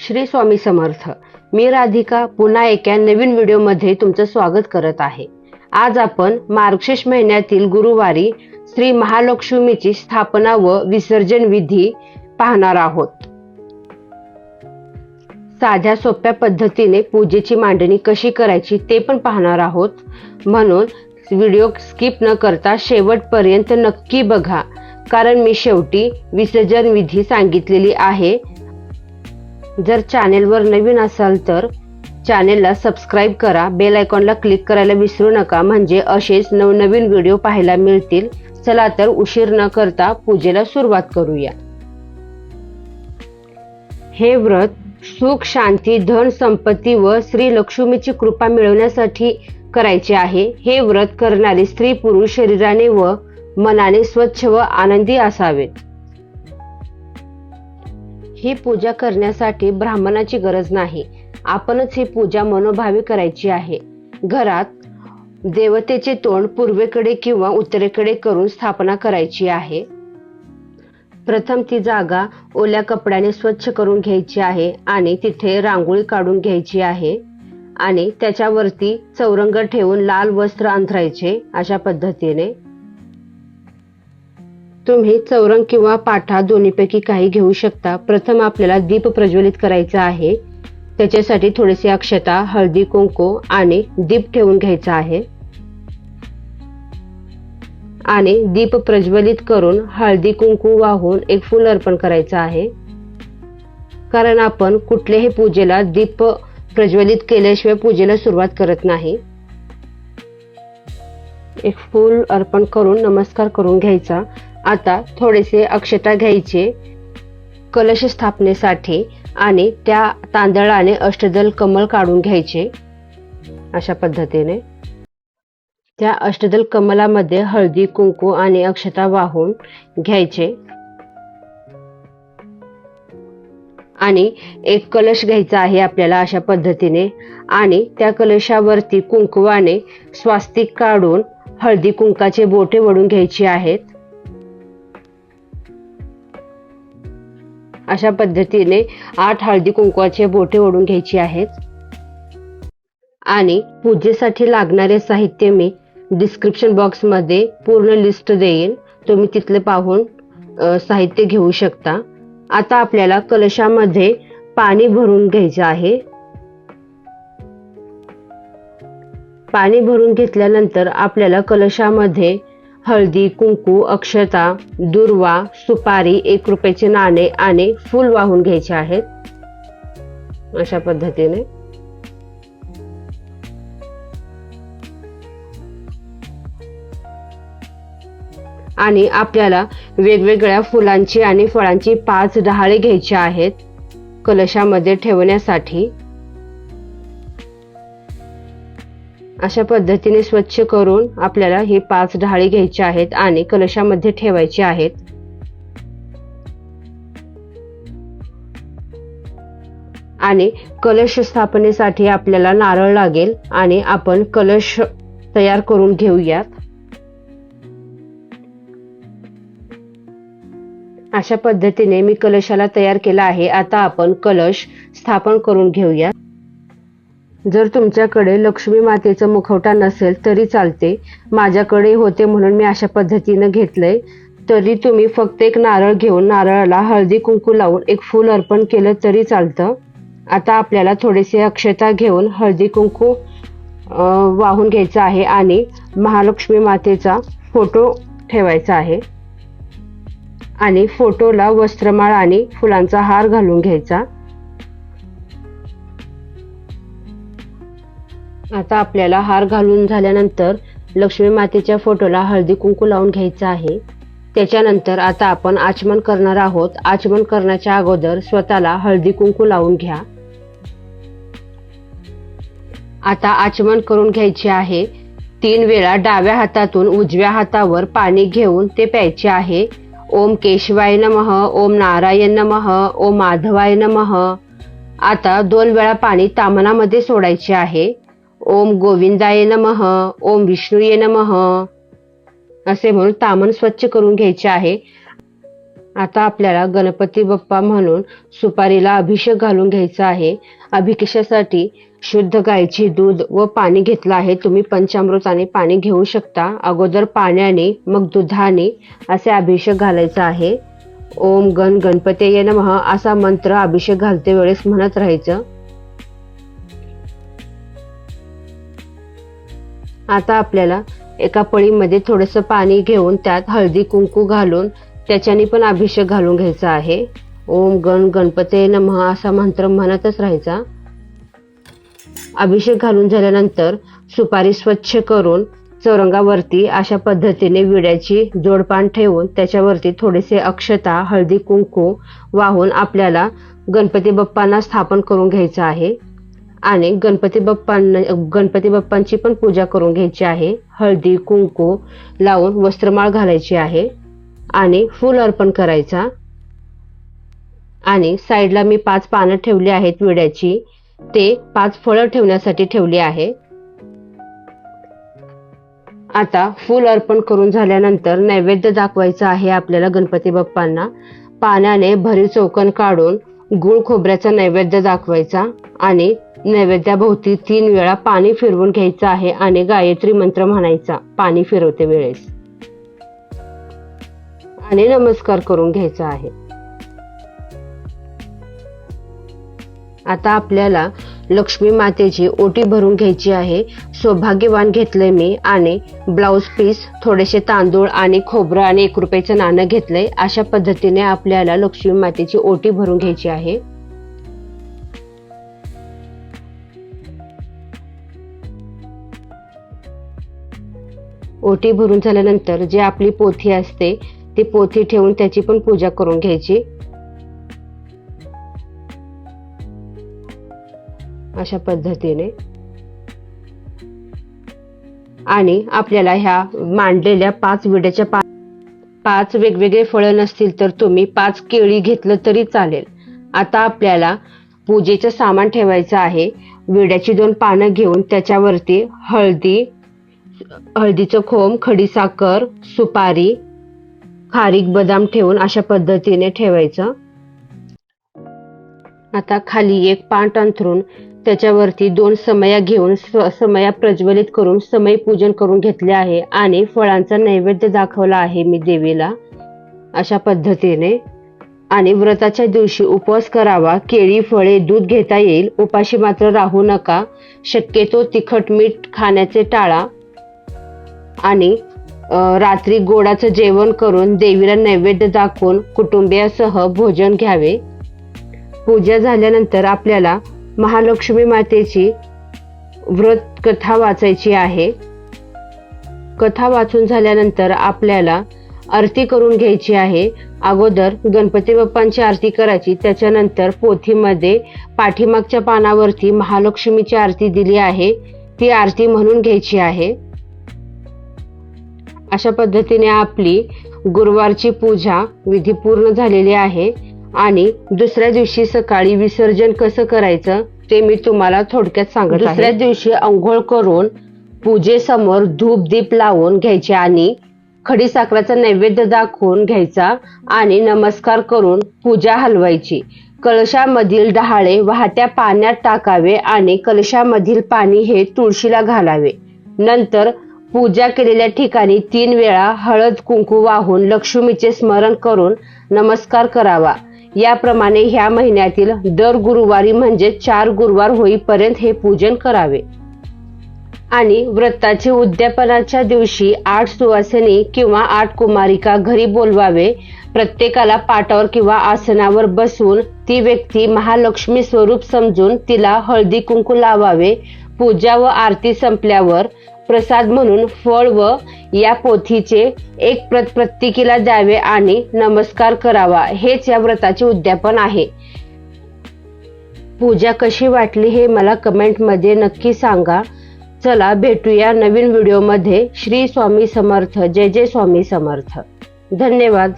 श्री स्वामी समर्थ. मी राधिका पुन्हा एका नवीन व्हिडिओमध्ये तुमचं स्वागत करत आहे. आज आपण मार्गशीर्ष महिन्यातील गुरुवारी श्री महालक्ष्मीची स्थापना व विसर्जन विधी पाहणार आहोत. साध्या सोप्या पद्धतीने पूजेची मांडणी कशी करायची ते पण पाहणार आहोत. म्हणून व्हिडिओ स्किप न करता शेवटपर्यंत नक्की बघा. कारण मी शेवटी विसर्जन विधी सांगितलेली आहे. जर चॅनेलवर नवीन असाल तर चॅनेलला सबस्क्राईब करा बेल आयकॉनला क्लिक करायला विसरू नका. म्हणजे असेच नवनवीन व्हिडिओ पाहायला मिळतील. चला तर उशीर न करता पूजेला सुरुवात करूया. हे व्रत सुख शांती धन संपत्ती व श्री लक्ष्मीची कृपा मिळवण्यासाठी करायचे आहे. हे व्रत करणारे स्त्री पुरुष शरीराने व मनाने स्वच्छ व आनंदी असावेत. ही पूजा करण्यासाठी ब्राह्मणाची गरज नाही. आपणच ही पूजा मनोभावी करायची आहे. घरात देवतेचे तोंड पूर्वेकडे किंवा उत्तरेकडे करून स्थापना करायची आहे. प्रथम ती जागा ओल्या कपड्याने स्वच्छ करून घ्यायची आहे आणि तिथे रांगोळी काढून घ्यायची आहे आणि त्याच्यावरती चौरंग ठेवून लाल वस्त्र अंथरायचे अशा पद्धतीने. तुम्ही चौरंग किंवा पाठा दोन्हीपैकी काही घेऊ शकता. प्रथम आपल्याला दीप प्रज्वलित करायचा आहे. त्याच्यासाठी थोडेसे अक्षता हळदी कुंकू आणि दीप ठेवून घ्यायचा आहे. आणि दीप प्रज्वलित करून हळदी कुंकू वाहून एक फुल अर्पण करायचं आहे. कारण आपण कुठल्याही पूजेला दीप प्रज्वलित केल्याशिवाय पूजेला सुरुवात करत नाही. एक फूल अर्पण करून नमस्कार करून घ्यायचा. आता थोडेसे अक्षता घ्यायचे. कलश स्थापनेसाठी आणि त्या तांदळाने अष्टदल कमल काढून घ्यायचे. अशा पद्धतीने. त्या अष्टदल कमलामध्ये हळदी कुंकू आणि अक्षता वाहून घ्यायचे. आणि एक कलश घ्यायचा आहे आपल्याला अशा पद्धतीने. आणि त्या कलशावरती कुंकवाने स्वास्तिक काढून हळदी कुंकाचे बोटे वडून घ्यायची आहेत. अशा पद्धतीने आठ हळदी कुंकवाचे बोटे ओढून घ्यायची आहेत. आणि पूजेसाठी लागणारे साहित्य मी डिस्क्रिप्शन बॉक्समध्ये पूर्ण लिस्ट देईन. तुम्ही तिथले पाहून साहित्य घेऊ शकता. आता आपल्याला कलशामध्ये पाणी भरून घ्यायचं आहे. पाणी भरून घेतल्यानंतर आपल्याला कलशामध्ये हळदी कुंकू अक्षता दुर्वा सुपारी एक रुपयाचे नाणे आणि फूल वाहून घ्यायचे आहेत. अशा पद्धतीने. आणि आपल्याला वेगवेगळ्या फुलांची आणि फळांची पाच डहाळे घ्यायची आहेत. कलशामध्ये ठेवण्यासाठी अशा पद्धतीने स्वच्छ करून आपल्याला ही पाच ढाळी घ्यायची आहेत आणि कलशामध्ये ठेवायची आहेत. आणि कलश स्थापनेसाठी आपल्याला नारळ लागेल आणि आपण कलश तयार करून घेऊयात. अशा पद्धतीने मी कलशाला तयार केला आहे. आता आपण कलश स्थापन करून घेऊया जर तुमच्याकडे लक्ष्मी मातेचं मुखवटा नसेल तरी चालते. माझ्याकडे होते म्हणून मी अशा पद्धतीनं घेतलंय. तरी तुम्ही फक्त एक नारळ घेऊन नारळाला हळदी कुंकू लावून एक फूल अर्पण केलं तरी चालतं. आता आपल्याला थोडेसे अक्षता घेऊन हळदी कुंकू वाहून घ्यायचं आहे आणि महालक्ष्मी मातेचा फोटो ठेवायचा आहे. आणि फोटोला वस्त्रमाळ आणि फुलांचा हार घालून घ्यायचा. आता आपल्याला हार घालून झाल्यानंतर लक्ष्मी मातेच्या फोटोला हळदी कुंकू लावून घ्यायचं आहे. त्याच्यानंतर आता आपण आचमन करणार आहोत. आचमन करण्याच्या अगोदर स्वतःला हळदी कुंकू लावून घ्या. आता आचमन करून घ्यायचे आहे. तीन वेळा डाव्या हातातून उजव्या हातावर पाणी घेऊन ते प्यायचे आहे. ओम केशवाय नमः ओम नारायण नमः ओम माधवाय नमः. आता दोन वेळा पाणी तामनामध्ये सोडायचे आहे. ओम गोविंदाय नमः ओम विष्णूये नमः. असे म्हणून तामन स्वच्छ करून घ्यायचे आहे. आता आपल्याला गणपती बाप्पा म्हणून सुपारीला अभिषेक घालून घ्यायचा आहे. अभिषेकासाठी शुद्ध गायची दूध व पाणी घेतलं आहे. तुम्ही पंचामृताने पाणी घेऊ शकता. अगोदर पाण्याने मग दुधाने असे अभिषेक घालायचा आहे. ओम गण गणपती नमः असा मंत्र अभिषेक घालते वेळेस म्हणत राहायचं. आता आपल्याला एका पळीमध्ये थोडंसं पाणी घेऊन त्यात हळदी कुंकू घालून त्याच्याने पण अभिषेक घालून घ्यायचा आहे. ओम गण गणपते नमः असा मंत्र म्हणतच राहायचा. अभिषेक घालून झाल्यानंतर सुपारी स्वच्छ करून चौरंगावरती अशा पद्धतीने विड्याची जोडपान ठेवून त्याच्यावरती थोडेसे अक्षता हळदी कुंकू वाहून आपल्याला गणपती बाप्पांना स्थापन करून घ्यायचं आहे. आणि गणपती बाप्पांना गणपती बाप्पांची पण पूजा करून घ्यायची आहे. हळदी कुंकू लावून वस्त्रमाळ घालायची आहे आणि फूल अर्पण करायचा. आणि साईडला मी पाच पानं ठेवली आहेत विड्याची. ते पाच फळं ठेवण्यासाठी ठेवली आहे. आता फूल अर्पण करून झाल्यानंतर नैवेद्य दाखवायचा आहे आपल्याला गणपती बाप्पांना. पाण्याने भरी चौकन काढून गुळ खोबऱ्याचा नैवेद्य दाखवायचा आणि नैवेद्याभोवती तीन वेळा पाणी फिरवून घ्यायचं आहे आणि गायत्री मंत्र म्हणायचा पाणी फिरवते वेळेस. आणि नमस्कार करून घ्यायचा आहे. आता आपल्याला लक्ष्मी मातेची ओटी भरून घ्यायची आहे. सौभाग्यवान घेतलंय मी आणि ब्लाऊज पीस थोडेसे तांदूळ आणि खोबरं आणि एक रुपयाचं नाणं घेतलंय. अशा पद्धतीने आपल्याला लक्ष्मी मातेची ओटी भरून घ्यायची आहे. ओटी भरून झाल्यानंतर जे आपली पोथी असते ती पोथी ठेवून त्याची पण पूजा करून घ्यायची. अशा पद्धतीने. आणि आपल्याला ह्या मांडलेल्या पाच विड्याच्या पा पाच वेगवेगळे फळं नसतील तर तुम्ही पाच केळी घेतलं तरी चालेल. आता आपल्याला पूजेचं सामान ठेवायचं आहे. विड्याची दोन पानं घेऊन त्याच्यावरती हळदी हळदीचं खोम खडीसाखर सुपारी खारीक बदाम ठेवून अशा पद्धतीने ठेवायचं. आता खाली एक पाट अंथरून त्याच्यावरती दोन समया घेऊन समया प्रज्वलित करून समय पूजन करून घेतले आहे आणि फळांचा नैवेद्य दाखवला आहे मी देवीला. अशा पद्धतीने. आणि व्रताच्या दिवशी उपवास करावा. केळी फळे दूध घेता येईल. उपाशी मात्र राहू नका. शक्यतो तिखट मीठ खाण्याचे टाळा. आणि रात्री गोडाचं जेवण करून देवीला नैवेद्य दाखवून कुटुंबियासह भोजन घ्यावे. पूजा झाल्यानंतर आपल्याला महालक्ष्मी मातेची व्रत कथा वाचायची आहे. कथा वाचून झाल्यानंतर आपल्याला आरती करून घ्यायची आहे. अगोदर गणपती बाप्पांची आरती करायची त्याच्यानंतर पोथीमध्ये पाठीमागच्या पानावरती महालक्ष्मीची आरती दिली आहे. ती आरती म्हणून घ्यायची आहे. अशा पद्धतीने आपली गुरुवारची पूजा विधी पूर्ण झालेली आहे आणि दुसऱ्या दिवशी सकाळी विसर्जन कसं करायचं ते मी तुम्हाला थोडक्यात सांगत दुसऱ्या दिवशी अंघोळ करून पूजेसमोर धूप दीप लावून घ्यायचे आणि खडीसाखराचा नैवेद्य दाखवून घ्यायचा आणि नमस्कार करून पूजा हलवायची. कलशामधील डहाळे वाहत्या पाण्यात टाकावे आणि कलशामधील पाणी हे तुळशीला घालावे. नंतर पूजा केलेल्या ठिकाणी तीन वेळा हळद कुंकू वाहून लक्ष्मीचे स्मरण करून नमस्कार करावा. याप्रमाणे ह्या महिन्यातील दर गुरुवारी म्हणजे चार गुरुवार होईपर्यंत हे पूजन करावे. आणि व्रताचे उद्यापनाच्या दिवशी आठ सुवासिनी किंवा आठ कुमारिका घरी बोलवावे. प्रत्येकाला पाटावर किंवा आसनावर बसून ती व्यक्ती महालक्ष्मी स्वरूप समजून तिला हळदी कुंकू लावावे. पूजा व आरती संपल्यावर प्रसाद म्हणून फळ व या पोथीचे एक प्रत प्रत्येकीला द्यावे आणि नमस्कार करावा हेच या व्रताचे उद्यापन आहे. पूजा कशी वाटली हे मला कमेंटमध्ये नक्की सांगा. चला भेटूया नवीन व्हिडिओमध्ये श्री स्वामी समर्थ. जय जय स्वामी समर्थ. धन्यवाद.